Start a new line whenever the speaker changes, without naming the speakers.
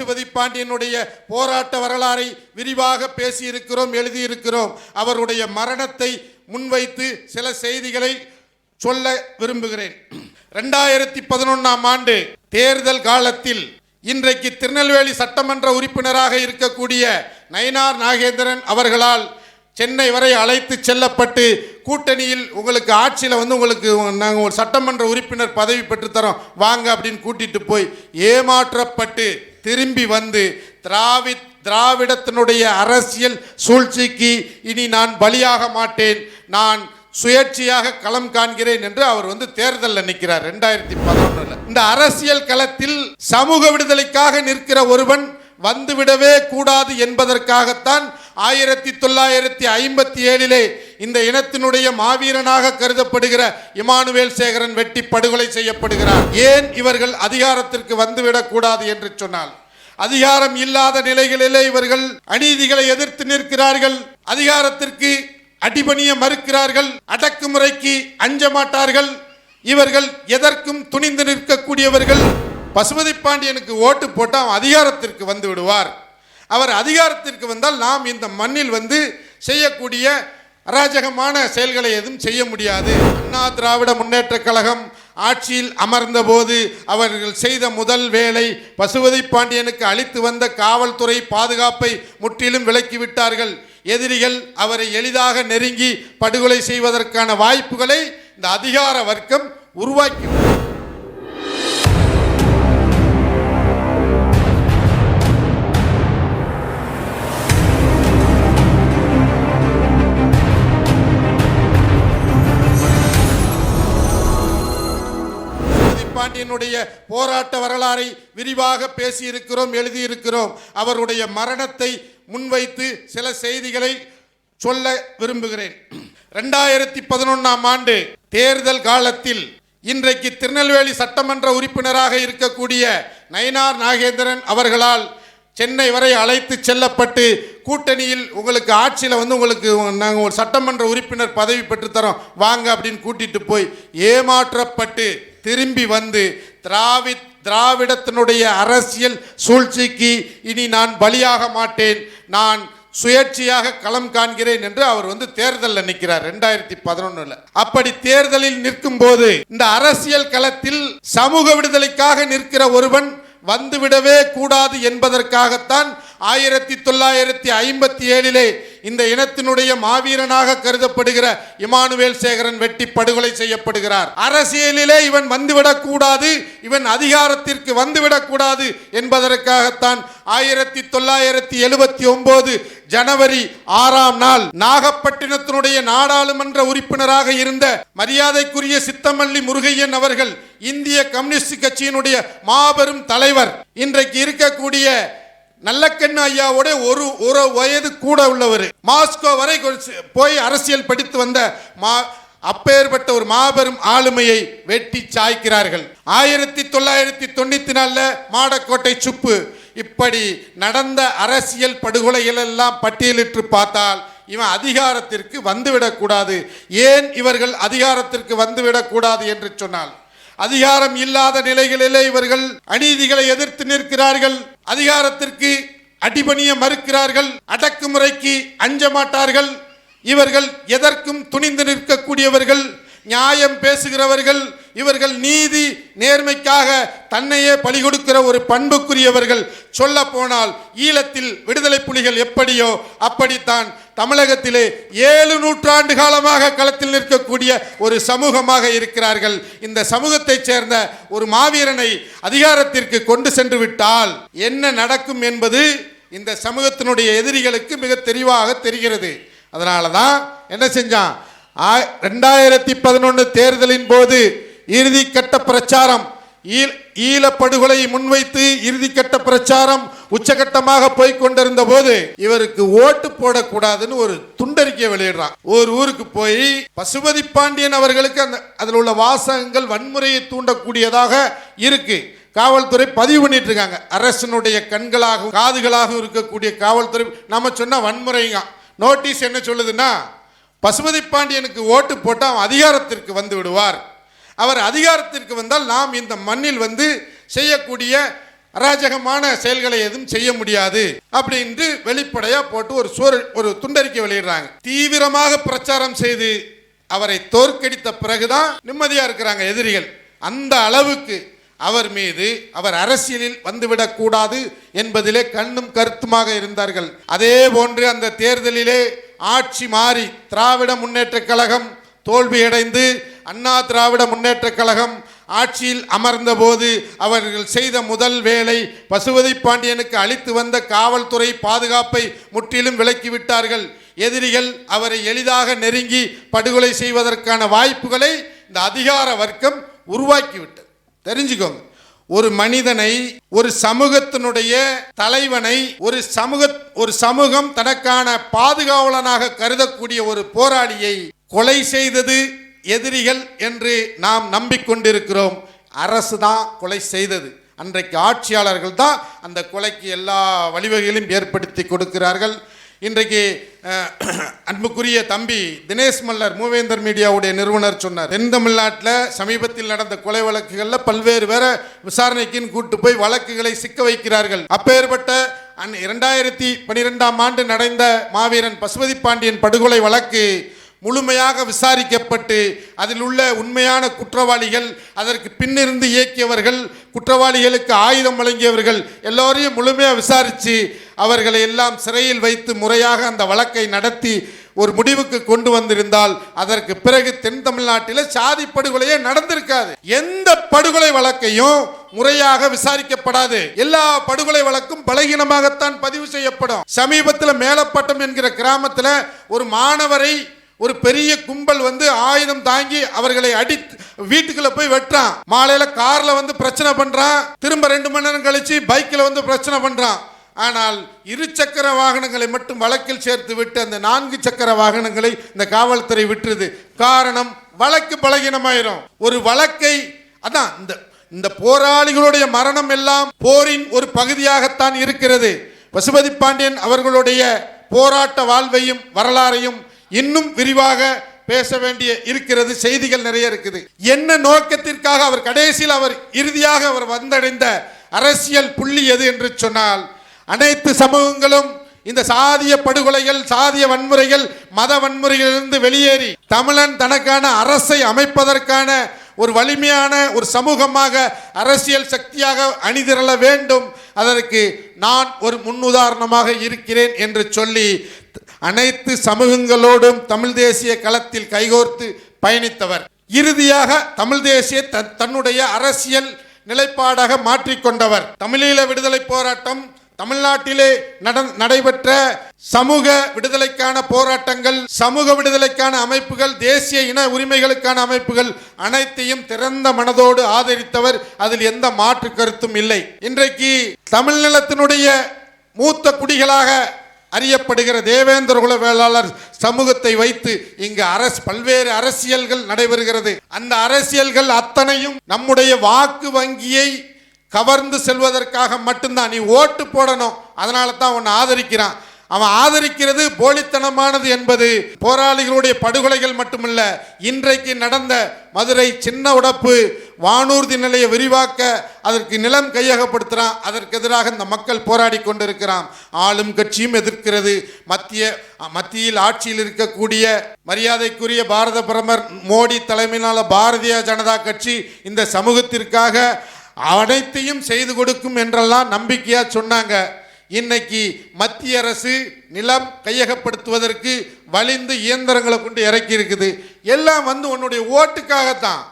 பசுபதி பாண்டியனுடைய போராட்ட வரலாறை விரிவாக பேசியிருக்கிறோம் எழுதியிருக்கிறோம். அவருடைய மரணத்தை முன்வைத்து சில செய்திகளை சொல்ல விரும்புகிறேன். ரெண்டாயிரத்தி பதினொன்னாம் ஆண்டு தேர்தல் காலத்தில் இன்றைக்கு திருநெல்வேலி சட்டமன்ற உறுப்பினராக இருக்கக்கூடிய நயினார் நாகேந்திரன் அவர்களால் சென்னை வரை அழைத்து செல்லப்பட்டு கூட்டணியில் உங்களுக்கு ஆட்சியில் வந்து உங்களுக்கு நாங்கள் ஒரு சட்டமன்ற உறுப்பினர் பதவி பெற்றுத்தரோம். வாங்க அப்படின்னு கூட்டிட்டு போய் ஏமாற்றப்பட்டு திரும்பி வந்து திராவிட் திராவிடத்தினுடைய அரசியல் சூழ்ச்சிக்கு இனி நான் பலியாக மாட்டேன். நான் சுயேட்சையாக களம் காண்கிறேன் என்று அவர் வந்து தேர்தலில் நிற்கிறார் ரெண்டாயிரத்தி பதினொன்றில். இந்த அரசியல் களத்தில் சமூக விடுதலைக்காக நிற்கிற ஒருவன் வந்துவிடவே கூடாது என்பதற்காகத்தான் ஆயிரத்தி தொள்ளாயிரத்தி ஐம்பத்தி ஏழிலே இந்த இனத்தினுடைய மாவீரனாக கருதப்படுகிற இமானுவேல் சேகரன் வெட்டி படுகொலை செய்யப்படுகிறார். ஏன் இவர்கள் அதிகாரத்திற்கு வந்துவிடக் கூடாது என்று சொன்னால் அதிகாரம் இல்லாத நிலைகளிலே இவர்கள் அநீதிகளை எதிர்த்து நிற்கிறார்கள் அதிகாரத்திற்கு அடிபணிய மறுக்கிறார்கள் அடக்குமுறைக்கு அஞ்ச மாட்டார்கள். இவர்கள் எதற்கும் துணிந்து நிற்கக்கூடியவர்கள். பசுமதி பாண்டியனுக்கு ஓட்டு போட்டால் அதிகாரத்திற்கு வந்து விடுவார். அவர் அதிகாரத்திற்கு வந்தால் நாம் இந்த மண்ணில் வந்து செய்யக்கூடிய அராஜகமான செயல்களை எதுவும் செய்ய முடியாது. அண்ணா திராவிட முன்னேற்ற கழகம் ஆட்சியில் அமர்ந்தபோது அவர்கள் செய்த முதல் வேலை பசுபதி பாண்டியனுக்கு அளித்து வந்த காவல்துறை பாதுகாப்பை முற்றிலும் விலக்கிவிட்டார்கள் எதிரிகள் அவரை எளிதாக நெருங்கி படுகொலை செய்வதற்கான வாய்ப்புகளை இந்த அதிகார வர்க்கம் உருவாக்கி பாண்டியனுடைய போராட்ட வரலாறை விரிவாக பேசியிருக்கிறோம் எழுதியிருக்கிறோம். அவருடைய மரணத்தை முன்வைத்து சில செய்திகளை சொல்ல விரும்புகிறேன். ரெண்டாயிரத்தி பதினொன்றாம் ஆண்டு தேர்தல் காலத்தில் இன்றைக்கு திருநெல்வேலி சட்டமன்ற உறுப்பினராக இருக்கக்கூடிய நயினார் நாகேந்திரன் அவர்களால் சென்னை வரை அழைத்து செல்லப்பட்டு கூட்டணியில் உங்களுக்கு ஆட்சியில் வந்து உங்களுக்கு நாங்கள் ஒரு சட்டமன்ற உறுப்பினர் பதவி பெற்றுத்தரோம். வாங்க அப்படின்னு கூட்டிட்டு போய் ஏமாற்றப்பட்டு திரும்பி வந்து திராவிட் திராவிடத்தினுடைய அரசியல் சூழ்ச்சிக்கு இனி நான் பலியாக மாட்டேன். நான் சுயேட்சையாக களம் காண்கிறேன் என்று அவர் வந்து தேர்தலில் நிற்கிறார் ரெண்டாயிரத்தி பதினொன்னுல. அப்படி தேர்தலில் நிற்கும் போது இந்த அரசியல் களத்தில் சமூக விடுதலைக்காக நிற்கிற ஒருவன் வந்துவிடவே கூடாது என்பதற்காகத்தான் ஆயிரத்தி தொள்ளாயிரத்தி ஐம்பத்தி ஏழிலே இந்த இனத்தினுடைய மாவீரனாக கருதப்படுகிற இமானுவேல் சேகரன் வெட்டி படுகொலை செய்யப்படுகிறார். அரசியலிலே இவன் வந்துவிடக் கூடாது இவன் அதிகாரத்திற்கு வந்துவிடக் கூடாது என்பதற்காகத்தான் ஆயிரத்தி தொள்ளாயிரத்தி எழுபத்தி ஒன்பது ஜனவரி ஆறாம் நாள் நாகப்பட்டினத்தினுடைய நாடாளுமன்ற உறுப்பினராக இருந்த மரியாதைக்குரிய சித்தமல்லி முருகையன் அவர்கள் இந்திய கம்யூனிஸ்ட் கட்சியினுடைய மாபெரும் தலைவர். இன்றைக்கு இருக்கக்கூடிய நல்லக்கண்ணு ஐயாவோட ஒரு ஒரு வயது கூட உள்ளவர். மாஸ்கோ வரை போய் அரசியல் படித்து வந்த மா அப்பேற்பட்ட ஒரு மாபெரும் ஆளுமையை வெட்டி சாய்க்கிறார்கள். ஆயிரத்தி தொள்ளாயிரத்தி தொண்ணூத்தி நாலுல மாடக்கோட்டை சுப்பு. இப்படி நடந்த அரசியல் படுகொலைகள் எல்லாம் பட்டியலிட்டு பார்த்தால் இவன் அதிகாரத்திற்கு வந்துவிடக்கூடாது. ஏன் இவர்கள் அதிகாரத்திற்கு வந்துவிடக்கூடாது என்று சொன்னால் அதிகாரம் இல்லாத நிலைகளிலே இவர்கள் அநீதிகளை எதிர்த்து நிற்கிறார்கள். அதிகாரத்திற்கு அடிபணிய மறுக்கிறார்கள். அடக்குமுறைக்கு அஞ்ச மாட்டார்கள். இவர்கள் எதற்கும் துணிந்து நிற்கக்கூடியவர்கள். நியாயம் பேசுகிறவர்கள். இவர்கள் நீதி நேர்மைக்காக தன்னையே பலி கொடுக்கிற ஒரு பண்புக்குரியவர்கள். சொல்ல போனால் ஈழத்தில் விடுதலை புலிகள் எப்படியோ அப்படித்தான் தமிழகத்திலே ஏழு நூற்றாண்டு காலமாக களத்தில் நிற்கக்கூடிய ஒரு சமூகமாக இருக்கிறார்கள். இந்த சமூகத்தைச் சேர்ந்த ஒரு மாவீரனை அதிகாரத்திற்கு கொண்டு சென்று விட்டால் என்ன நடக்கும் என்பது இந்த சமூகத்தினுடைய எதிரிகளுக்கு மிக தெளிவாக தெரிகிறது. அதனால தான் என்ன செஞ்சான்? ரெண்டாயிரத்தி பதினொன்று தேர்தலின் போது இறுதிக்கட்ட பிரச்சாரம் ஈழப்படுகொலை முன்வைத்து இறுதிக்கட்ட பிரச்சாரம் உச்சகட்டமாக போய் கொண்டிருந்த போது இவருக்கு ஓட்டு போடக்கூடாதுன்னு ஒரு துண்டறிக்கை வெளியிடுறான். ஒரு ஊருக்கு போய் பசுபதி பாண்டியன் அவர்களுக்கு அந்த அதில் உள்ள வாசகங்கள் வன்முறையை தூண்டக்கூடியதாக இருக்கு. காவல்துறை பதிவு பண்ணிட்டு இருக்காங்க அரசனுடைய கண்களாகவும் காதுகளாகவும் இருக்கக்கூடிய காவல்துறை நம்ம சொன்னால் வன்முறைங்க. நோட்டீஸ் என்ன சொல்லுதுன்னா பசுபதி பாண்டியனுக்கு ஓட்டு போட்டால் அவன் அதிகாரத்திற்கு வந்து விடுவார். அவர் அதிகாரத்திற்கு வந்தால் நாம் இந்த மண்ணில் வந்து செய்யக்கூடிய அராஜகமான செயல்களை எதுவும் செய்ய முடியாது அப்படின்ட்டு வெளிப்படையா போட்டு ஒரு சோறு ஒரு துண்டறிக்கை வெளியிடுறாங்க. தீவிரமாக பிரச்சாரம் செய்து அவரை தோற்கடித்த பிறகுதான் நிம்மதியா இருக்கிறாங்க எதிரிகள். அந்த அளவுக்கு அவர் மீது அவர் அரசியலில் வந்துவிடக்கூடாது என்பதிலே கண்ணும் கருத்துமாக இருந்தார்கள். அதே போன்று அந்த தேர்தலிலே ஆட்சி மாறி திராவிட முன்னேற்றக் கழகம் தோல்வியடைந்து அண்ணா திராவிட முன்னேற்றக் கழகம் ஆட்சியில் அமர்ந்தபோது அவர்கள் செய்த முதல் வேலை பசுவதை பாண்டியனுக்கு அளித்து வந்த காவல்துறை பாதுகாப்பை முற்றிலும் விலக்கிவிட்டார்கள். எதிரிகள் அவரை எளிதாக நெருங்கி படுகொலை செய்வதற்கான வாய்ப்புகளை இந்த அதிகார வர்க்கம் உருவாக்கிவிட்டது. தெரிஞ்சுக்கோங்க. ஒரு மனிதனை ஒரு சமூகத்தினுடைய தலைவனை ஒரு சமூக ஒரு சமூகம் தனக்கான பாதுகாவலனாக கருதக்கூடிய ஒரு போராளியை கொலை செய்தது எதிரிகள் என்று நாம் நம்பிக்கொண்டிருக்கிறோம். அரசு தான் கொலை செய்தது. அன்றைக்கு ஆட்சியாளர்கள் தான் அந்த கொலைக்கு எல்லா வழிவகைகளையும் ஏற்படுத்தி கொடுக்கிறார்கள். இன்றைக்கு அன்புக்குரிய தம்பி தினேஷ் மல்லர் மூவேந்தர் மீடியாவுடைய நிறுவனர் சொன்னார். தென் தமிழ்நாட்டில் சமீபத்தில் நடந்த கொலை வழக்குகளில் பல்வேறு வேற விசாரணைக்குன்னு கூட்டு போய் வழக்குகளை சிக்க வைக்கிறார்கள். அப்பேற்பட்ட அன் இரண்டாயிரத்தி பனிரெண்டாம் ஆண்டு நடந்த மாவீரன் பசுபதி பாண்டியன் படுகொலை வழக்கு முழுமையாக விசாரிக்கப்பட்டு அதில் உள்ள உண்மையான குற்றவாளிகள் அதற்கு பின்னிருந்து இயக்கியவர்கள் குற்றவாளிகளுக்கு ஆயுதம் வழங்கியவர்கள் எல்லோரையும் முழுமையாக விசாரித்து அவர்களை எல்லாம் சிறையில் வைத்து முறையாக அந்த வழக்கை நடத்தி ஒரு முடிவுக்கு கொண்டு வந்திருந்தால் அதற்கு பிறகு தென் தமிழ்நாட்டில் சாதி படுகொலையே நடந்திருக்காது. எந்த படுகொலை வழக்கையும் முறையாக விசாரிக்கப்படாது. எல்லா படுகொலை வழக்கும் பலகீனமாகத்தான் பதிவு செய்யப்படும். சமீபத்தில் மேலப்பட்டம் என்கிற கிராமத்தில் ஒரு மாணவரை ஒரு பெரிய கும்பல் வந்து ஆயுதம் தாங்கி அவர்களை அடி வீட்டுக்குள்ள போய் வெட்டுறான். மாலையில கார்ல வந்து பிரச்சனை பண்றான். திரும்ப ரெண்டு மணி நேரம் கழிச்சு பைக்கில் வந்து பிரச்சனை பண்றான். ஆனால் இரு சக்கர வாகனங்களை மட்டும் வழக்கில் சேர்த்து விட்டு அந்த நான்கு சக்கர வாகனங்களை இந்த காவல்துறை விட்டுருது. காரணம் வழக்கு பலகீனமாயிரும். ஒரு வழக்கை அதான் இந்த இந்த போராளிகளுடைய மரணம் எல்லாம் போரின் ஒரு பகுதியாகத்தான் இருக்கிறது. பசுபதி பாண்டியன் அவர்களுடைய போராட்ட வாழ்வையும் வரலாறையும் இன்னும் விரிவாக பேச வேண்டிய இருக்கிறது செய்திகள் நிறைய இருக்குது. என்ன நோக்கத்திற்காக அவர் கடைசியில் அவர் இறுதியாக அவர் வந்தடைந்த அரசியல் புள்ளி எது என்று சொன்னால் அனைத்து சமூகங்களும் இந்த சாதிய படுகொலைகள் சாதிய வன்முறைகள் மத வன்முறைகளிலிருந்து வெளியேறி தமிழன் தனக்கான அரசை அமைப்பதற்கான ஒரு வலிமையான ஒரு சமூகமாக அரசியல் சக்தியாக அணிதிரள வேண்டும். அதற்கு நான் ஒரு முன்னுதாரணமாக இருக்கிறேன் என்று சொல்லி அனைத்து சமூகங்களோடும் தமிழ் தேசிய களத்தில் கைகோர்த்து பயணித்தவர். இறுதியாக தமிழ் தேசிய த- தன்னுடைய அரசியல் நிலைப்பாடாக மாற்றிக்கொண்டவர். தமிழீழ விடுதலை போராட்டம் தமிழ்நாட்டிலே நட- நடைபெற்ற சமூக விடுதலைக்கான போராட்டங்கள் சமூக விடுதலைக்கான அமைப்புகள் தேசிய இன உரிமைகளுக்கான அமைப்புகள் அனைத்தையும் திறந்த மனதோடு ஆதரித்தவர். அதில் எந்த மாற்று கருத்தும் இல்லை. இன்றைக்கு தமிழ்நிலத்தினுடைய மூத்த குடிகளாக அறியப்படுகிற தேவேந்திர குல வேளாளர் சமூகத்தை வைத்து இங்கு அரசு பல்வேறு அரசியல்கள் நடைபெறுகிறது. அந்த அரசியல்கள் அத்தனையும் நம்முடைய வாக்கு வங்கியை கவர்ந்து செல்வதற்காக மட்டும்தான். நீ ஓட்டு போடணும். அதனால தான் உன்னை ஆதரிக்கிறான். அவன் ஆதரிக்கிறது போலித்தனமானது என்பது போராளிகளுடைய படுகொலைகள் மட்டுமல்ல இன்றைக்கு நடந்த மதுரை சின்ன உடப்பு வானூர்தி நிலைய விரிவாக்க அதற்கு நிலம் கையகப்படுத்துகிறான் அதற்கு எதிராக இந்த மக்கள் போராடி கொண்டிருக்கிறான். ஆளும் கட்சியும் எதிர்க்கிறது. மத்திய மத்தியில் ஆட்சியில் இருக்கக்கூடிய மரியாதைக்குரிய பாரத பிரதமர் மோடி தலைமையிலான பாரதிய ஜனதா கட்சி இந்த சமூகத்திற்காக அனைத்தையும் செய்து கொடுக்கும் என்றெல்லாம் நம்பிக்கையாக சொன்னாங்க. இன்னைக்கு மத்திய அரசு நிலம் கையகப்படுத்துவதற்கு வலிந்து இயந்திரங்களை கொண்டு இறக்கி இருக்குது எல்லாம் வந்து உன்னுடைய ஓட்டுக்காகத்தான்.